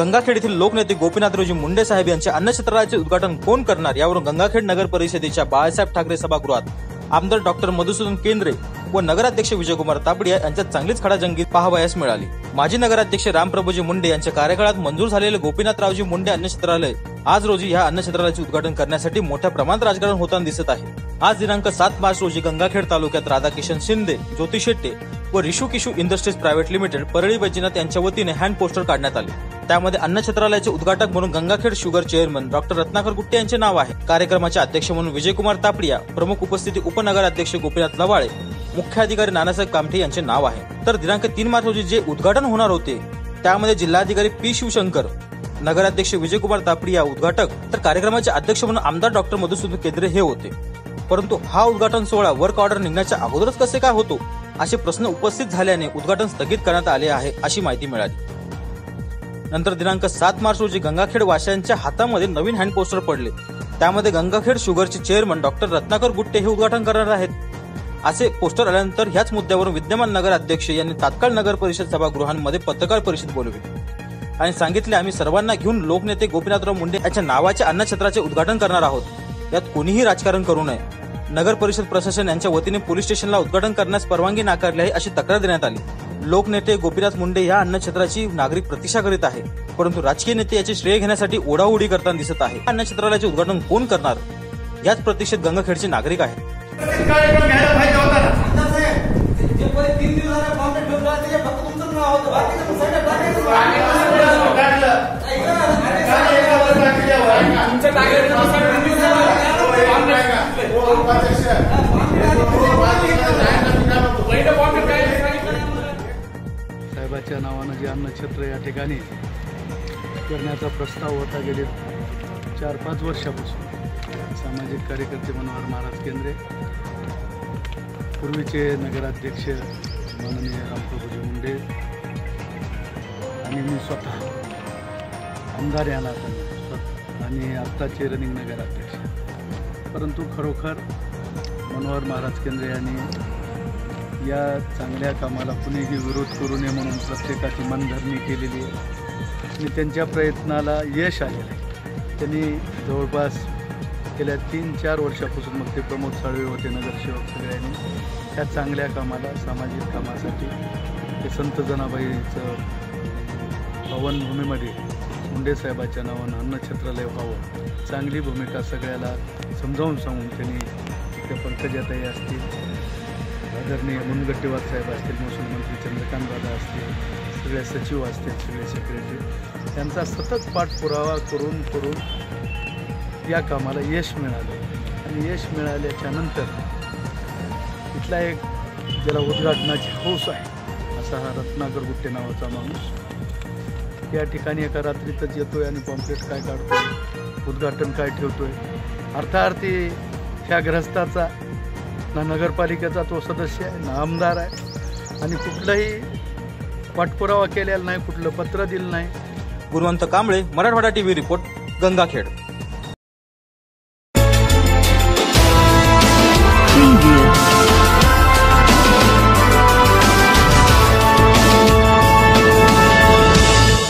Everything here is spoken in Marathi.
गंगाखेड येथील लोकनेते गोपीनाथरावजी मुंडे साहेब यांच्या अन्नक्षेत्राचे उद्घाटन कोण करणार? यावरून गंगाखेड नगर परिषदेच्या बाळासाहेब ठाकरे सभागृहात आमदार डॉक्टर मधुसूदन केंद्रे व नगराध्यक्ष विजयकुमार तापडिया यांच्यात चांगलीच खडाजंगी पाहावयास मिळाली. माजी नगराध्यक्ष रामप्रभूजी मुंडे यांच्या कार्यकाळात मंजूर झालेले गोपीनाथरावजी मुंडे अन्नक्षेत्रालय आज रोजी या अन्नक्षेत्रालयाचे उद्घाटन करण्यासाठी मोठ्या प्रमाणात राजकारण होताना दिसत आहे. आज दिनांक सात मार्च रोजी गंगाखेड तालुक्यात राधाकिशन शिंदे ज्योती शेट्टे व Rishu Kishu industries private limited Parli Vaijnath यांच्या वतीने हँड पोस्टर काढण्यात आले. त्यामध्ये अन्नछत्रालयाचे उद्घाटक म्हणून Gangakhed sugar chairman doctor Ratnakar Gutte यांचे नाव आहे. कार्यक्रमाचे अध्यक्ष म्हणून विजयकुमार तापडिया प्रमुख उपस्थिती उपनगराध्यक्ष गोपीनाथ लवाळे मुख्य अधिकारी नानासाहेब कामठे यांचे नाव आहे. तर दिनांक तीन मार्च रोजी जे उद्घाटन होणार होते त्यामध्ये जिल्हाधिकारी पी शिवशंकर नगराध्यक्ष विजयकुमार तापडिया उद्घाटक तर कार्यक्रमाचे अध्यक्ष म्हणून आमदार डॉक्टर मधुसूदन केंद्रे हे होते. परंतु हा उद्घाटन सोहळा वर्क ऑर्डर निघण्याच्या अगोदरच कसे काय होतो असे प्रश्न उपस्थित झाल्याने उद्घाटन स्थगित करण्यात आले आहे अशी माहिती मिळाली. नंतर दिनांक सात मार्च रोजी गंगाखेड वाशांच्या हातामध्ये नवीन हँड पोस्टर पडले. त्यामध्ये गंगाखेड शुगरचे चेअरमन डॉक्टर रत्नाकर गुट्टे हे उद्घाटन करणार आहेत. असे पोस्टर आल्यानंतर ह्याच मुद्द्यावरून विद्यमान नगर अध्यक्ष यांनी तात्काळ नगर परिषद सभागृहांमध्ये पत्रकार परिषद बोलवली. आणि सांगितले आम्ही सर्वांना घेऊन लोकनेते गोपीनाथराव मुंडे यांच्या नावाच्या अन्नछत्राचे उद्घाटन करणार आहोत. यात कोणीही राजकारण करू नये. नगर परिषद प्रशासन यांच्या वतीने पोलीस स्टेशनला उद्घाटन करण्यास परवानगी नाकारली आहे अशी तक्रार देण्यात आली. लोकनेते गोपीनाथ मुंडे या अन्नछत्राची नागरिक प्रतीक्षा करीत आहे. परंतु राजकीय नेते याचे श्रेय घेण्यासाठी ओढाओढी करताना दिसत आहे. अन्नछत्रालयाचे उद्घाटन कोण करणार? याच प्रतीक्षेत गंगाखेडचे नागरिक आहेत. साहेबाच्या नावानं जे अन्नछत्र या ठिकाणी करण्याचा प्रस्ताव होता गेले चार पाच वर्षापासून. सामाजिक कार्यकर्ते मनोहर महाराज केंद्रे पूर्वीचे नगराध्यक्ष माननीय रामप्रभूजी मुंडे आणि मी स्वतः आमदार या नात्याने आणि आत्ताचे रनिंग नगराध्यक्ष. परंतु खरोखर मनोहर महाराज केंद्रे यांनी या चांगल्या कामाला कुणीही विरोध करू नये म्हणून प्रत्येकाची मनधरणी केलेली आहे. आणि त्यांच्या प्रयत्नाला यश आलेलं आहे. त्यांनी जवळपास गेल्या तीन चार वर्षापासून मग ते प्रमोद साळवे होते नगरसेवक सगळ्यांनी. त्या चांगल्या कामाला सामाजिक कामासाठी ते संत जनाबाईचं पवनभूमीमध्ये मुंडे साहेबाच्या नावानं अन्नछत्रालय व्हावं. चांगली भूमिका सगळ्याला समजावून सांगून त्यांनी त्या पंकजाताई असतील आदरणीय मुनगट्टीवार साहेब असतील महसूल मंत्री चंद्रकांत दादा असतील सगळे सचिव असतील सगळे सेक्रेटरी त्यांचा सतत पाठपुरावा करून करून या कामाला यश मिळालं. आणि यश मिळाल्याच्या नंतर इथला एक ज्याला उद्घाटनाची हौस आहे असा हा रत्नाकर गुट्टे नावाचा माणूस. या ठिकाणी एका रात्रीतच येतोय आणि पॉम्पलेट काय काढतोय उद्घाटन काय ठेवतोय. अर्थार्थी ह्या ग्रस्ताचा ना नगरपालिकेचा तो सदस्य आहे ना आमदार आहे. आणि कुठलाही पाठपुरावा केलेला नाही कुठलं पत्र दिलं नाही. Guruvant Kamble Marathwada TV report Gangakhed.